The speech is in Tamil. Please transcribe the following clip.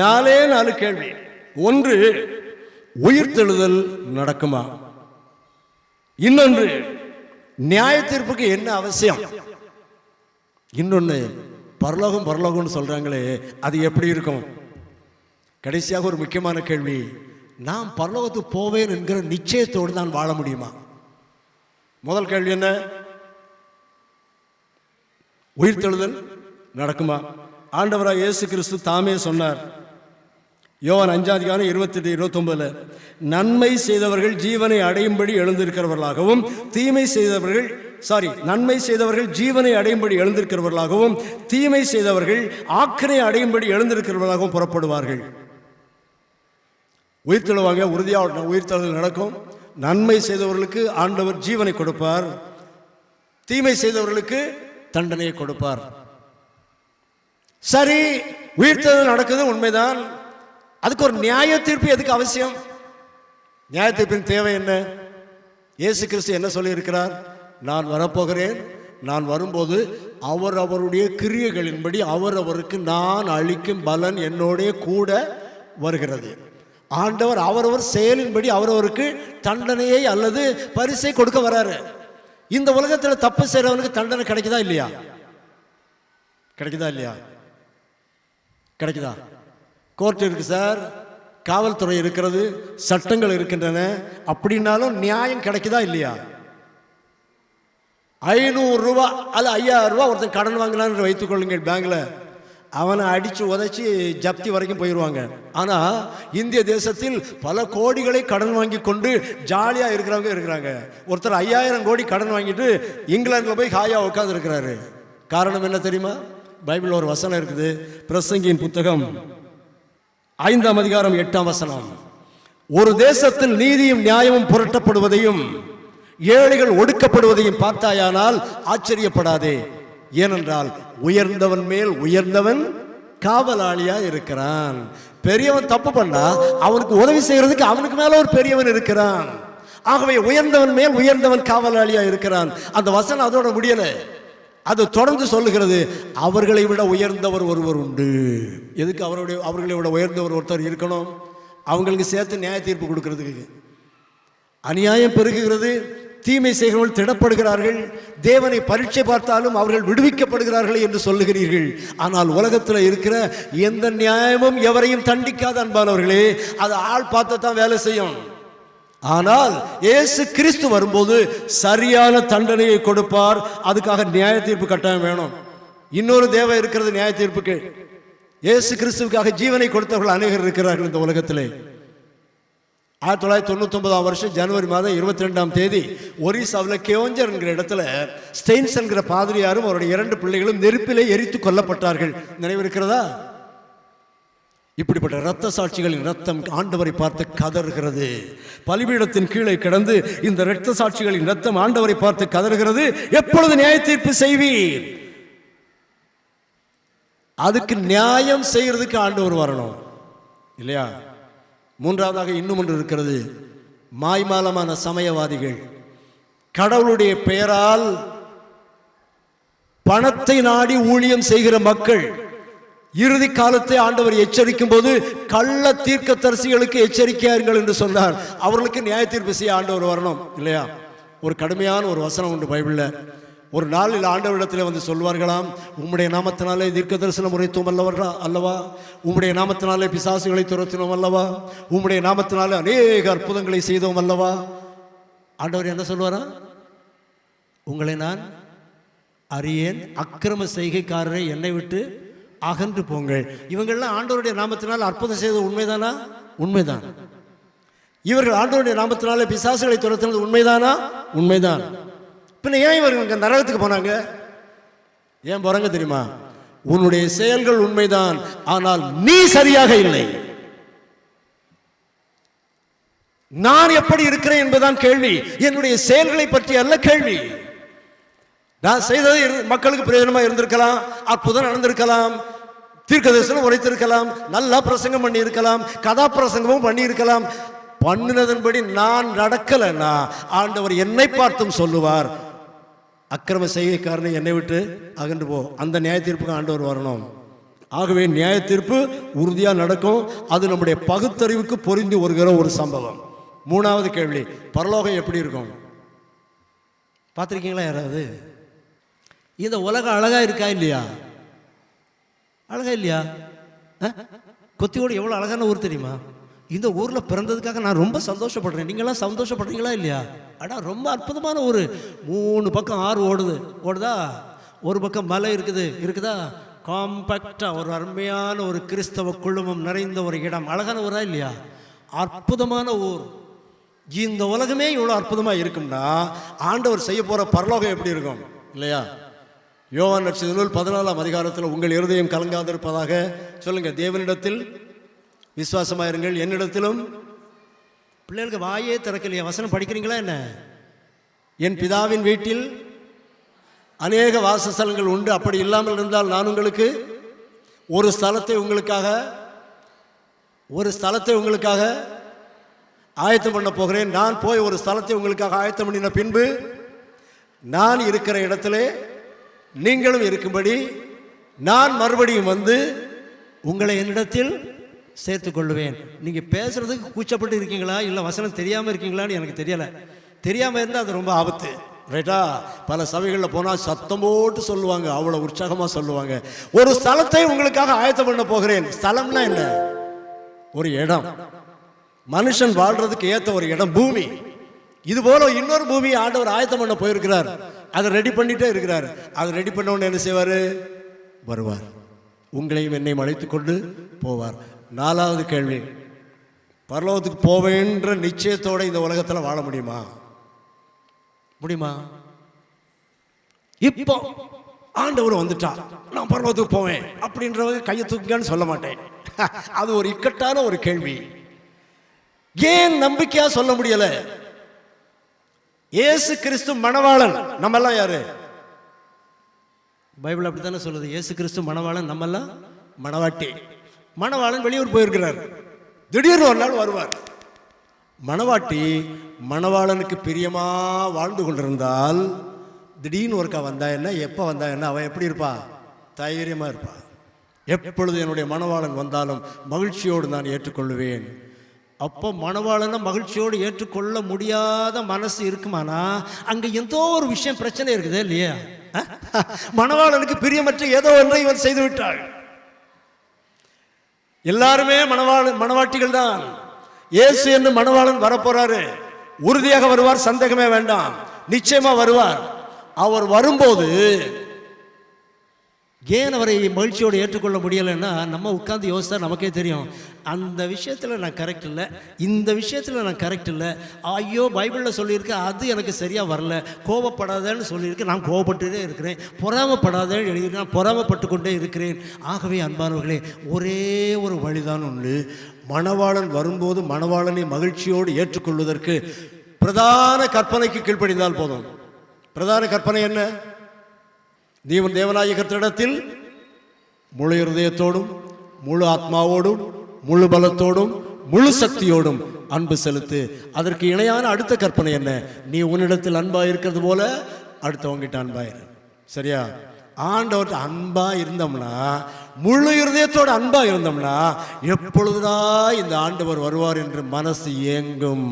நாலே நாலு கேள்வி. ஒன்று உயிர்த்தெழுதல் நடக்குமா? இன்னொன்று நியாய தீர்ப்புக்கு என்ன அவசியம்? இன்னொன்று பரலோகம் பரலோகம்னு சொல்றாங்களே அது எப்படி இருக்கும்? கடைசியாக ஒரு முக்கியமான கேள்வி நான் பரலோகத்துக்கு போவேன் என்கிற நிச்சயத்தோடு நான் வாழ முடியுமா? முதல் கேள்வி என்ன? உயிர்த்தெழுதல் நடக்குமா? ஆண்டவராக இயேசு கிறிஸ்து தாமே சொன்னார் யோவான் அஞ்சாதிகாரம் இருபத்தெட்டு இருபத்தொன்பதுல நன்மை செய்தவர்கள் ஜீவனை அடையும்படி எழுந்திருக்கிறவர்களாகவும் தீமை செய்தவர்கள் சாரி நன்மை செய்தவர்கள் ஜீவனை அடையும்படி எழுந்திருக்கிறவர்களாகவும் தீமை செய்தவர்கள் ஆக்கனை அடையும்படி எழுந்திருக்கிறவர்களாகவும் புறப்படுவார்கள். உயிர்த்தெழுவாங்க உறுதியாக உயிர்த்தழுதல் நடக்கும். நன்மை செய்தவர்களுக்கு ஆண்டவர் ஜீவனை கொடுப்பார். தீமை செய்தவர்களுக்கு தண்டனையை கொடுப்பார். சரி உயிர்த்தெழுதல் நடக்குது உண்மைதான். அதுக்கு ஒரு நியாய தீர்ப்பு எதுக்கு அவசியம்? நியாய தீர்ப்பின் தேவை என்ன? இயேசு கிறிஸ்து என்ன சொல்லியிருக்கிறார்? நான் வரப்போகிறேன். நான் வரும்போது அவர் அவருடைய கிரியைகளின்படி அவர் அவருக்கு நான் அளிக்கும் பலன் என்னோடைய கூட வருகிறது. ஆண்டவர் அவரவர் செயலின்படி அவரவருக்கு தண்டனையை அல்லது பரிசை கொடுக்க வராரு. இந்த உலகத்தில் தப்பு செய்கிறவனுக்கு தண்டனை கிடைக்குதா இல்லையா? கிடைக்குதா இல்லையா? கிடைக்குதா? கோர்ட் இருக்குது சார் காவல்துறை இருக்கிறது சட்டங்கள் இருக்கின்றன. அப்படின்னாலும் நியாயம் கிடைக்குதா இல்லையா? ஐநூறு ரூபா அல்ல ஐயாயிரம் ரூபா ஒருத்தன் கடன் வாங்கினான்னு வைத்துக்கொள்ளுங்க பேங்கில். அவனை அடித்து உதைச்சி ஜப்தி வரைக்கும் போயிடுவாங்க ஆனால் இந்திய தேசத்தில் பல கோடிகளை கடன் வாங்கி கொண்டு ஜாலியாக இருக்கிறவங்க இருக்கிறாங்க. ஒருத்தர் ஐயாயிரம் கோடி கடன் வாங்கிட்டு இங்கிலாந்தில் போய் ஹாயாக உட்காந்துருக்கிறாரு காரணம் என்ன தெரியுமா? பைபிள் ஒரு வசனம் இருக்குது. பிரசங்கியின் புத்தகம். ஐந்தாம் அதிகாரம் எட்டாம் வசனம். ஒரு தேசத்தில் நீதியும் நியாயமும் புரட்டப்படுவதையும் ஏழைகள் ஒடுக்கப்படுவதையும் பார்த்தாயானால் ஆச்சரியப்படாதே. ஏனென்றால் உயர்ந்தவன் மேல் உயர்ந்தவன் காவலாளியா இருக்கிறான். பெரியவன் தப்பு பண்ணா அவனுக்கு உதவி செய்யறதுக்கு அவனுக்கு மேல ஒரு பெரியவன் இருக்கிறான். ஆகவே உயர்ந்தவன் மேல் உயர்ந்தவன் காவலாளியா இருக்கிறான். அந்த வசனம் அதோட முடியலை. அது தொடர்ந்து சொல்லுகிறது அவர்களை விட உயர்ந்தவர் ஒருவர் உண்டு. எதுக்கு அவருடைய அவர்களை விட உயர்ந்தவர் ஒருத்தர் இருக்கணும்? அவங்களுக்கு சேர்த்து நியாய தீர்ப்பு கொடுக்கறதுக்கு. அநியாயம் பெருகுகிறது தீமை செய்கிறவர்கள் திடப்படுகிறார்கள் தேவனை பரீட்சை பார்த்தாலும் அவர்கள் விடுவிக்கப்படுகிறார்கள் என்று சொல்லுகிறீர்கள். ஆனால் உலகத்தில் இருக்கிற எந்த நியாயமும் எவரையும் தண்டிக்காத அன்பானவர்களே அது ஆள் பார்த்து தான் வேலை செய்யும். ஆனால் இயேசு கிறிஸ்து வரும்போது சரியான தண்டனையை கொடுப்பார். அதுக்காக நியாய தீர்ப்பு கட்டாயம் வேணும். இன்னொரு தேவை இருக்கிறது நியாய தீர்ப்புக்கு இயேசு கிறிஸ்துவுக்காக ஜீவனை கொடுத்தவர்கள் அநேகர் இருக்கிறார்கள் இந்த உலகத்திலே. ஆயிரத்தி தொள்ளாயிரத்தி தொண்ணூத்தொன்பதாம் வருஷம் ஜனவரி மாதம் இருபத்தி ரெண்டாம் தேதி ஒரிசாவில் கேவஞ்சர் என்கிற இடத்துல ஸ்டெயின்ஸ் என்கிற பாதிரியாரும் அவருடைய இரண்டு பிள்ளைகளும் நெருப்பிலே எரித்து கொல்லப்பட்டார்கள். நினைவு இருக்கிறதா? இப்படிப்பட்ட இரத்த சாட்சிகளின் ரத்தம் ஆண்டவரை பார்த்து கதறுகிறது. பலிபீடத்தின் கீழே கிடந்து இந்த இரத்த சாட்சிகளின் ரத்தம் ஆண்டவரை பார்த்து கதறுகிறது. எப்பொழுது நியாய தீர்ப்பு செய்வீர்? அதுக்கு நியாயம் செய்யறதுக்கு ஆண்டவர் வரணும். இல்லையா? மூன்றாவதாக இன்னும் ஒன்று இருக்கிறது. மாய்மாலமான சமயவாதிகள். கடவுளுடைய பெயரால் பணத்தை நாடி ஊழியம் செய்கிற மக்கள். இறுதி காலத்தை ஆண்டவர் எச்சரிக்கும் போது கள்ள தீர்க்கதரிசிகளுக்கு எச்சரிக்கையாருங்கள் என்று சொன்னார். அவர்களுக்கு நியாய தீர்ப்பு செய்ய ஆண்டவர் வரணும் இல்லையா? ஒரு கடுமையான ஒரு வசனம் உண்டு பைபிளில். ஒரு நாளில் ஆண்டவரிடத்தில் வந்து சொல்வார்களாம் உம்முடைய நாமத்தினாலே தீர்க்க தரிசனம் உரைத்தோம் அல்லவர்களா அல்லவா? உம்முடைய நாமத்தினாலே பிசாசுகளை துரத்தினோம் அல்லவா? உம்முடைய நாமத்தினாலே அநேக அற்புதங்களை செய்தோம் அல்லவா? ஆண்டவர் என்ன சொல்வாரா? உங்களை நான் அறியேன் அக்கிரம செய்கைக்காரரை என்னை விட்டு அகன்று போங்கள். இவங்கெல்லாம் ஆண்டவருடைய நாமத்தினால் அற்புதம் செய்தது உண்மைதானா? உண்மைதான். இவர்கள் ஆண்டவருடைய நாமத்தினால பிசாசுகளை துரத்தினது உண்மைதானா? உண்மைதான். பின்ன ஏன் இவர்கள் நரகத்துக்கு போனாங்க? ஏன் போறாங்க தெரியுமா? உன்னுடைய செயல்கள் உண்மைதான் ஆனால் நீ சரியாக இல்லை. நான் எப்படி இருக்கிறேன் என்பதுதான் கேள்வி. என்னுடைய செயல்களை பற்றி அல்ல கேள்வி. நான் செய்தது இரு- மக்களுக்கு பிரயோஜனமா இருந்திருக்கலாம் அற்புதம் நடந்திருக்கலாம் தீர்க்கதரிசனம் உரைத்திருக்கலாம் நல்லா பிரசங்கம் பண்ணியிருக்கலாம் கதா பிரசங்கமும் பண்ணினதன்படி நான் நடக்கலைன்னா ஆண்டவர் என்னை பார்த்தும் சொல்லுவார். அக்கிரம செய்கைக்காரனை என்னை விட்டு அகன்று போ. அந்த நியாய தீர்ப்புக்கு ஆண்டவர் வரணும். ஆகவே நியாய தீர்ப்பு உறுதியாக நடக்கும். அது நம்முடைய பகுத்தறிவுக்கு பொருந்தி வருகிற ஒரு சம்பவம். மூணாவது கேள்வி பரலோகம் எப்படி இருக்கும்? பார்த்துருக்கீங்களா யாராவது? இந்த உலகம் அழகாக இருக்கா இல்லையா? அழகா இல்லையா? கொத்தியோடு எவ்வளோ அழகான ஊர் தெரியுமா? இந்த ஊரில் பிறந்ததுக்காக நான் ரொம்ப சந்தோஷப்படுறேன். நீங்களாம் சந்தோஷப்படுறீங்களா இல்லையா? அடா ரொம்ப அற்புதமான ஊர். மூணு பக்கம் ஆறு ஓடுது. ஓடுதா? ஒரு பக்கம் மலை இருக்குது. இருக்குதா? காம்பேக்டாக ஒரு அருமையான ஒரு கிறிஸ்தவ குழுமம் நிறைந்த ஒரு இடம். அழகான ஊரா இல்லையா? அற்புதமான ஊர். இந்த உலகமே இவ்வளோ அற்புதமாக இருக்கும்னா ஆண்டவர் செய்ய போகிற பரலோகம் எப்படி இருக்கும்? இல்லையா? யோவான் நட்சத்திர நூல் பதினாலாம் அதிகாரத்தில் உங்கள் இருதயம் கலங்காதிருப்பதாக சொல்லுங்கள் தேவனிடத்தில் விசுவாசமாயிருங்கள் என்னிடத்திலும் பிள்ளைகளுக்கு வாயே திறக்கலையே. வசனம் படிக்கிறீங்களா என்ன? என் பிதாவின் வீட்டில் அநேக வாசஸ்தலங்கள் உண்டு. அப்படி இல்லாமல் இருந்தால் நான் உங்களுக்கு ஒரு ஸ்தலத்தை உங்களுக்காக ஒரு ஸ்தலத்தை உங்களுக்காக ஆயத்தம் பண்ண போகிறேன். நான் போய் ஒரு ஸ்தலத்தை உங்களுக்காக ஆயத்தம் பண்ணின பின்பு நான் இருக்கிற இடத்திலே நீங்களும் இருக்கும்படி நான் மறுபடியும் வந்து உங்களை என்னிடத்தில் சேர்த்து கொள்ளுவேன் நீங்கள் பேசுகிறதுக்கு கூச்சப்பட்டு இருக்கீங்களா? இல்லை வசனம் தெரியாமல் இருக்கீங்களான்னு எனக்கு தெரியலை. தெரியாமல் இருந்தால் அது ரொம்ப ஆபத்து. ரைட்டா பல சபைகளில் போனால் சத்தம் போட்டு சொல்லுவாங்க. அவ்வளோ உற்சாகமாக சொல்லுவாங்க. ஒரு ஸ்தலத்தை உங்களுக்காக ஆயத்தம் பண்ண போகிறேன். ஸ்தலம்னா என்ன? ஒரு இடம். மனுஷன் வாழ்கிறதுக்கு ஏற்ற ஒரு இடம் பூமி. இது போல இன்னொரு பூமி ஆண்டவர் ஆயத்தம் பண்ண போயிருக்கிறார். அதை ரெடி பண்ணிட்டே இருக்கிறார். அதை ரெடி பண்ண என்ன செய்வார்? வருவார். உங்களையும் என்னையும் அழைத்துக் கொண்டு போவார். நாலாவது கேள்வி. பரலோகத்துக்கு போவேன்ற நிச்சயத்தோட இந்த உலகத்தில் வாழ முடியுமா? முடியுமா? இப்போ ஆண்டவர் வந்துட்டா. நான் பரலோகத்துக்கு போவேன். அப்படின்றவங்க கையை தூக்குங்கன்னு சொல்ல மாட்டேன். அது ஒரு இக்கட்டான ஒரு கேள்வி. ஏன் நம்பிக்கையா சொல்ல முடியல? இயேசு கிறிஸ்து மணவாளன். நம்ம எல்லாம் யாரு? பைபிள் அப்படித்தானே சொல்லுது. இயேசு கிறிஸ்து மணவாளன் நம்ம எல்லாம் மணவாட்டி. மணவாளன் வெளியூர் போயிருக்கிறார். திடீர்னு ஒரு நாள் வருவார். மணவாட்டி மணவாளனுக்கு பிரியமா வாழ்ந்து கொண்டிருந்தால் திடீர்னு ஒருக்கா வந்தா என்ன? எப்போ வந்தா என்ன? அவன் எப்படி இருப்பா? தைரியமாக இருப்பா. எப்பொழுது என்னுடைய மணவாளன் வந்தாலும் மகிழ்ச்சியோடு நான் ஏற்றுக்கொள்வேன். அப்போ மணவாளனை மகிழ்ச்சியோடு ஏற்றுக்கொள்ள முடியாத மனசு இருக்குமானா? அங்கே எந்தோ ஒரு விஷயம் பிரச்சனை இருக்குதே இல்லையா? மணவாளனுக்கு பிரியமற்ற ஏதோ ஒன்றை இவன் செய்து விட்டாள் எல்லாருமே மணவாளன் மணவாட்டிகள் தான். இயேசு என்று மணவாளன் வரப்போறாரு. உறுதியாக வருவார் சந்தேகமே வேண்டாம். நிச்சயமா வருவார். அவர் வரும்போது ஏன் அவரை மகிழ்ச்சியோடு ஏற்றுக்கொள்ள முடியலைன்னா நம்ம உட்காந்து யோசித்தா நமக்கே தெரியும். அந்த விஷயத்தில் நான் கரெக்ட் இல்லை. இந்த விஷயத்தில் நான் கரெக்ட் இல்லை. ஐயோ பைபிளில் சொல்லியிருக்கேன் அது எனக்கு சரியாக வரல. கோபப்படாதேன்னு சொல்லியிருக்கேன் நான் கோபப்பட்டுட்டே இருக்கிறேன். பொறாமப்படாதேன்னு எழுதியிருக்கேன் நான் பொறாமப்பட்டு கொண்டே இருக்கிறேன். ஆகவே அன்பானவர்களே ஒரே ஒரு வழிதான் உண்டு. மணவாளன் வரும்போது மணவாளனை மகிழ்ச்சியோடு ஏற்றுக்கொள்வதற்கு பிரதான கற்பனைக்கு கீழ்ப்படிந்தால் போதும். பிரதான கற்பனை என்ன? தேவன் தேவனாய கர்த்தரிடத்தில் முழு இருதயத்தோடும் முழு ஆத்மாவோடும் முழு பலத்தோடும் முழு சக்தியோடும் அன்பு செலுத்து. அதற்கு இணையான அடுத்த கற்பனை என்ன? நீ உன்னிடத்தில் அன்பாக இருக்கிறது போல அடுத்தவங்கிட்ட அன்பாயிரு சரியா? ஆண்டவர்கிட்ட அன்பாக இருந்தோம்னா முழு இருதயத்தோட அன்பாக இருந்தோம்னா எப்பொழுதுதான் இந்த ஆண்டவர் வருவார் என்று மனசு ஏங்கும்.